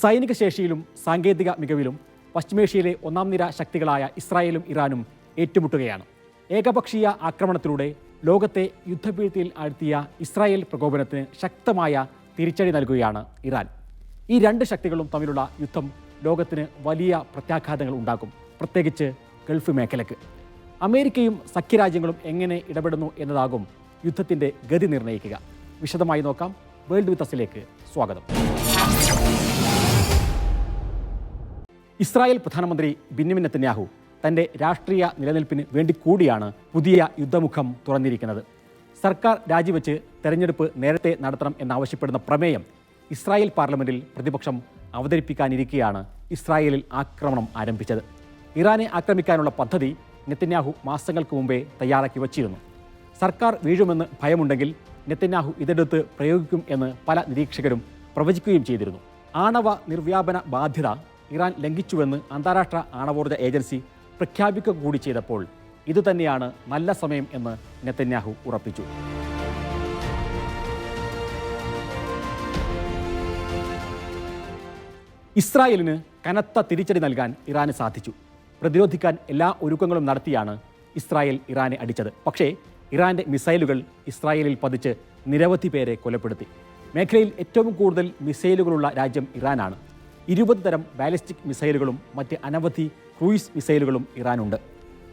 സൈനിക ശേഷിയിലും സാങ്കേതിക മികവിലും പശ്ചിമേഷ്യയിലെ ഒന്നാം നിര ശക്തികളായ ഇസ്രായേലും ഇറാനും ഏറ്റുമുട്ടുകയാണ്. ഏകപക്ഷീയ ആക്രമണത്തിലൂടെ ലോകത്തെ യുദ്ധഭീതിയിൽ ആഴ്ത്തിയ ഇസ്രായേൽ പ്രകോപനത്തിന് ശക്തമായ തിരിച്ചടി നൽകുകയാണ് ഇറാൻ. ഈ രണ്ട് ശക്തികളും തമ്മിലുള്ള യുദ്ധം ലോകത്തിന് വലിയ പ്രത്യാഘാതങ്ങൾ ഉണ്ടാക്കും പ്രത്യേകിച്ച് ഗൾഫ് മേഖലയ്ക്ക്. അമേരിക്കയും സഖ്യരാജ്യങ്ങളും എങ്ങനെ ഇടപെടുന്നു എന്നതാകും യുദ്ധത്തിന്റെ ഗതി നിർണയിക്കുക. വിശദമായി നോക്കാം വേൾഡ് വിത്തസിലേക്ക് സ്വാഗതം. ഇസ്രായേൽ പ്രധാനമന്ത്രി ബിന്യമിൻ നെത്തന്യാഹു തന്റെ രാഷ്ട്രീയ നിലനിൽപ്പിന് വേണ്ടി കൂടിയാണ് പുതിയ യുദ്ധമുഖം തുറന്നിരിക്കുന്നത്. സർക്കാർ രാജിവെച്ച് തെരഞ്ഞെടുപ്പ് നേരത്തെ നടത്തണം എന്നാവശ്യപ്പെടുന്ന പ്രമേയം ഇസ്രായേൽ പാർലമെന്റിൽ പ്രതിപക്ഷം അവതരിപ്പിക്കാനിരിക്കെയാണ് ഇസ്രായേലിൽ ആക്രമണം ആരംഭിച്ചത്. ഇറാനെ ആക്രമിക്കാനുള്ള പദ്ധതി നെത്തന്യാഹു മാസങ്ങൾക്ക് മുമ്പേ തയ്യാറാക്കി വച്ചിരുന്നു. സർക്കാർ വീഴുമെന്ന് ഭയമുണ്ടെങ്കിൽ നെത്തന്യാഹു ഇതെടുത്ത് പ്രയോഗിക്കും എന്ന് പല നിരീക്ഷകരും പ്രവചിക്കുകയും ചെയ്തിരുന്നു. ആണവ നിർവ്യാപന ബാധ്യത ഇറാൻ ലംഘിച്ചുവെന്ന് അന്താരാഷ്ട്ര ആണവോർജ ഏജൻസി പ്രഖ്യാപിക്കുക കൂടി ചെയ്തപ്പോൾ ഇതുതന്നെയാണ് നല്ല സമയം എന്ന് നെത്തന്യാഹു ഉറപ്പിച്ചു. ഇസ്രായേലിന് കനത്ത തിരിച്ചടി നൽകാൻ ഇറാന് സാധിച്ചു. പ്രതിരോധിക്കാൻ എല്ലാ ഒരുക്കങ്ങളും നടത്തിയാണ് ഇസ്രായേൽ ഇറാനെ അടിച്ചത്. പക്ഷേ ഇറാന്റെ മിസൈലുകൾ ഇസ്രായേലിൽ പതിച്ച് നിരവധി പേരെ കൊലപ്പെടുത്തി. മേഖലയിൽ ഏറ്റവും കൂടുതൽ മിസൈലുകളുള്ള രാജ്യം ഇറാനാണ്. ഇരുപത് തരം ബാലിസ്റ്റിക് മിസൈലുകളും മറ്റ് അനവധി ക്രൂയിസ് മിസൈലുകളും ഇറാനുണ്ട്.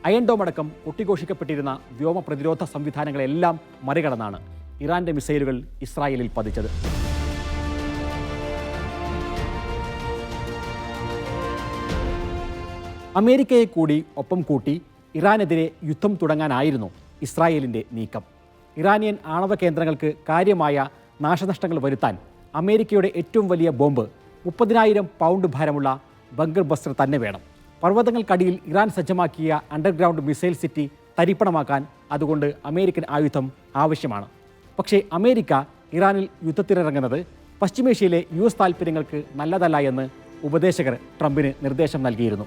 അയൻഡോം അടക്കം കൊട്ടിഘോഷിക്കപ്പെട്ടിരുന്ന വ്യോമ പ്രതിരോധ സംവിധാനങ്ങളെല്ലാം മറികടന്നാണ് ഇറാന്റെ മിസൈലുകൾ ഇസ്രായേലിൽ പതിച്ചത്. അമേരിക്കയെ കൂടി ഒപ്പം കൂട്ടി ഇറാനെതിരെ യുദ്ധം തുടങ്ങാനായിരുന്നു ഇസ്രായേലിന്റെ നീക്കം. ഇറാനിയൻ ആണവ കേന്ദ്രങ്ങൾക്ക് കാര്യമായ നാശനഷ്ടങ്ങൾ വരുത്താൻ അമേരിക്കയുടെ ഏറ്റവും വലിയ ബോംബ് മുപ്പതിനായിരം പൗണ്ട് ഭാരമുള്ള ബങ്കർ ബസ്റ്റർ തന്നെ വേണം. പർവതങ്ങൾക്കടിയിൽ ഇറാൻ സജ്ജമാക്കിയ അണ്ടർഗ്രൗണ്ട് മിസൈൽ സിറ്റി തരിപ്പണമാക്കാൻ അതുകൊണ്ട് അമേരിക്കൻ ആയുധം ആവശ്യമാണ്. പക്ഷേ അമേരിക്ക ഇറാനിൽ യുദ്ധത്തിനിറങ്ങുന്നത് പശ്ചിമേഷ്യയിലെ യു എസ് താൽപ്പര്യങ്ങൾക്ക് നല്ലതല്ല എന്ന് ഉപദേശകർ ട്രംപിന് നിർദ്ദേശം നൽകിയിരുന്നു.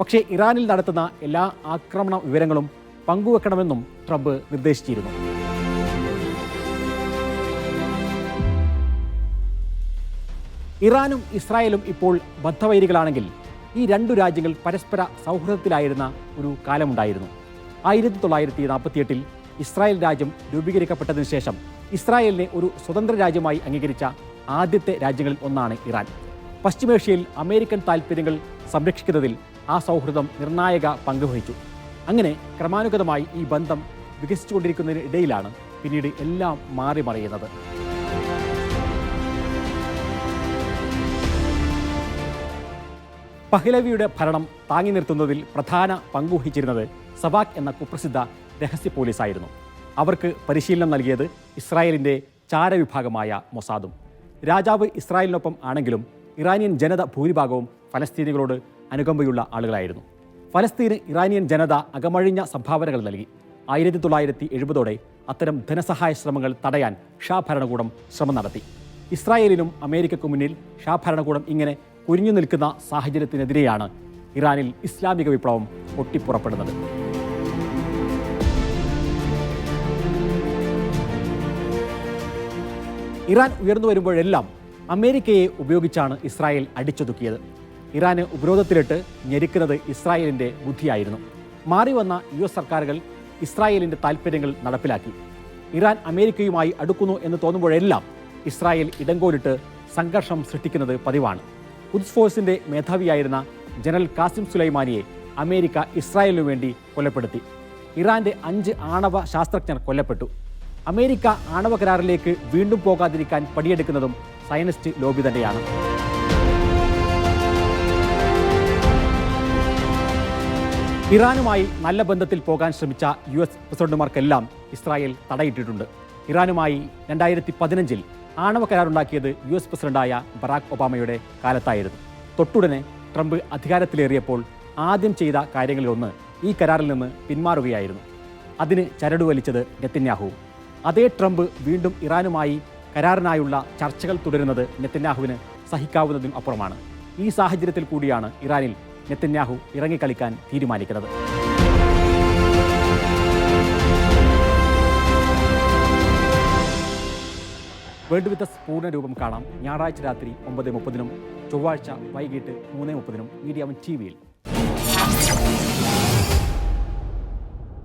പക്ഷേ ഇറാനിൽ നടത്തുന്ന എല്ലാ ആക്രമണ വിവരങ്ങളും പങ്കുവെക്കണമെന്നും ട്രംപ് നിർദ്ദേശിച്ചിരുന്നു. ഇറാനും ഇസ്രായേലും ഇപ്പോൾ ബദ്ധവൈരികളാണെങ്കിൽ ഈ രണ്ടു രാജ്യങ്ങൾ പരസ്പര സൗഹൃദത്തിലായിരുന്ന ഒരു കാലമുണ്ടായിരുന്നു. ആയിരത്തി തൊള്ളായിരത്തി നാൽപ്പത്തിയെട്ടിൽ ഇസ്രായേൽ രാജ്യം രൂപീകരിക്കപ്പെട്ടതിനു ശേഷം ഇസ്രായേലിനെ ഒരു സ്വതന്ത്ര രാജ്യമായി അംഗീകരിച്ച ആദ്യത്തെ രാജ്യങ്ങളിൽ ഒന്നാണ് ഇറാൻ. പശ്ചിമേഷ്യയിൽ അമേരിക്കൻ താൽപ്പര്യങ്ങൾ സംരക്ഷിക്കുന്നതിൽ ആ സൗഹൃദം നിർണായക പങ്കുവഹിച്ചു അങ്ങനെ ക്രമാനുഗതമായി ഈ ബന്ധം വികസിച്ചുകൊണ്ടിരിക്കുന്നതിനിടയിലാണ് പിന്നീട് എല്ലാം മാറി മറിയുന്നത്. പഹ്ലവിയുടെ ഭരണം താങ്ങി നിർത്തുന്നതിൽ പ്രധാന പങ്കുവഹിച്ചിരുന്നത് സവാക് എന്ന കുപ്രസിദ്ധ രഹസ്യ പോലീസായിരുന്നു. അവർക്ക് പരിശീലനം നൽകിയത് ഇസ്രായേലിന്റെ ചാരവിഭാഗമായ മൊസാദും. രാജാവ് ഇസ്രായേലിനൊപ്പം ആണെങ്കിലും ഇറാനിയൻ ജനത ഭൂരിഭാഗവും ഫലസ്തീനികളോട് അനുകമ്പയുള്ള ആളുകളായിരുന്നു. ഫലസ്തീന് ഇറാനിയൻ ജനത അകമഴിഞ്ഞ സംഭാവനകൾ നൽകി. ആയിരത്തി തൊള്ളായിരത്തി എഴുപതോടെ അത്തരം ധനസഹായ ശ്രമങ്ങൾ തടയാൻ ഷാ ഭരണകൂടം ശ്രമം നടത്തി. ഇസ്രായേലിനും അമേരിക്കയ്ക്കും മുന്നിൽ ഷാ ഭരണകൂടം ഇങ്ങനെ കുരിഞ്ഞു നിൽക്കുന്ന സാഹചര്യത്തിനെതിരെയാണ് ഇറാനിൽ ഇസ്ലാമിക വിപ്ലവം പൊട്ടിപ്പുറപ്പെടുന്നത്. ഇറാൻ ഉയർന്നു വരുമ്പോഴെല്ലാം അമേരിക്കയെ ഉപയോഗിച്ചാണ് ഇസ്രായേൽ അടിച്ചൊതുക്കിയത്. ഇറാന് ഉപരോധത്തിലിട്ട് ഞെരുക്കുന്നത് ഇസ്രായേലിന്റെ ബുദ്ധിയായിരുന്നു. മാറി വന്ന യു എസ് സർക്കാരുകൾ ഇസ്രായേലിന്റെ താൽപ്പര്യങ്ങൾ നടപ്പിലാക്കി. ഇറാൻ അമേരിക്കയുമായി അടുക്കുന്നു എന്ന് തോന്നുമ്പോഴെല്ലാം ഇസ്രായേൽ ഇടങ്കോലിട്ട് സംഘർഷം സൃഷ്ടിക്കുന്നത് പതിവാണ്. കുദ്സ് ഫോഴ്സിന്റെ മേധാവിയായിരുന്ന ജനറൽ കാസിം സുലൈമാനിയെ അമേരിക്ക ഇസ്രായേലിനു വേണ്ടി കൊലപ്പെടുത്തി. ഇറാന്റെ അഞ്ച് ആണവ ശാസ്ത്രജ്ഞർ കൊല്ലപ്പെട്ടു. അമേരിക്ക ആണവ കരാറിലേക്ക് വീണ്ടും പോകാതിരിക്കാൻ പടിയെടുക്കുന്നതും സയനിസ്റ്റ് ലോബി തന്നെയാണ്. ഇറാനുമായി നല്ല ബന്ധത്തിൽ പോകാൻ ശ്രമിച്ച യു എസ് പ്രസിഡന്റുമാർക്കെല്ലാം ഇസ്രായേൽ തടയിട്ടിട്ടുണ്ട്. ഇറാനുമായി രണ്ടായിരത്തി പതിനഞ്ചിൽ ആണവ കരാറുണ്ടാക്കിയത് യു എസ് പ്രസിഡന്റായ ബറാക് ഒബാമയുടെ കാലത്തായിരുന്നു. തൊട്ടുടനെ ട്രംപ് അധികാരത്തിലേറിയപ്പോൾ ആദ്യം ചെയ്ത കാര്യങ്ങളിലൊന്ന് ഈ കരാറിൽ നിന്ന് പിന്മാറുകയായിരുന്നു. അതിന് ചരടുവലിച്ചത് നെത്തന്യാഹു അതേ ട്രംപ് വീണ്ടും ഇറാനുമായി കരാറിനായുള്ള ചർച്ചകൾ തുടരുന്നത് നെത്തന്യാഹുവിന് സഹിക്കാവുന്നതിനും അപ്പുറമാണ്. ഈ സാഹചര്യത്തിൽ കൂടിയാണ് ഇറാനിൽ നെത്തന്യാഹു ഇറങ്ങിക്കളിക്കാൻ തീരുമാനിക്കുന്നത്. വേൾഡ് വിത്തസ് പൂർണ രൂപം കാണാം ഞായറാഴ്ച രാത്രി ഒമ്പത് മുപ്പതിനും ചൊവ്വാഴ്ച വൈകിട്ട് മൂന്ന് മുപ്പതിനും മീഡിയ ടി വിയിൽ.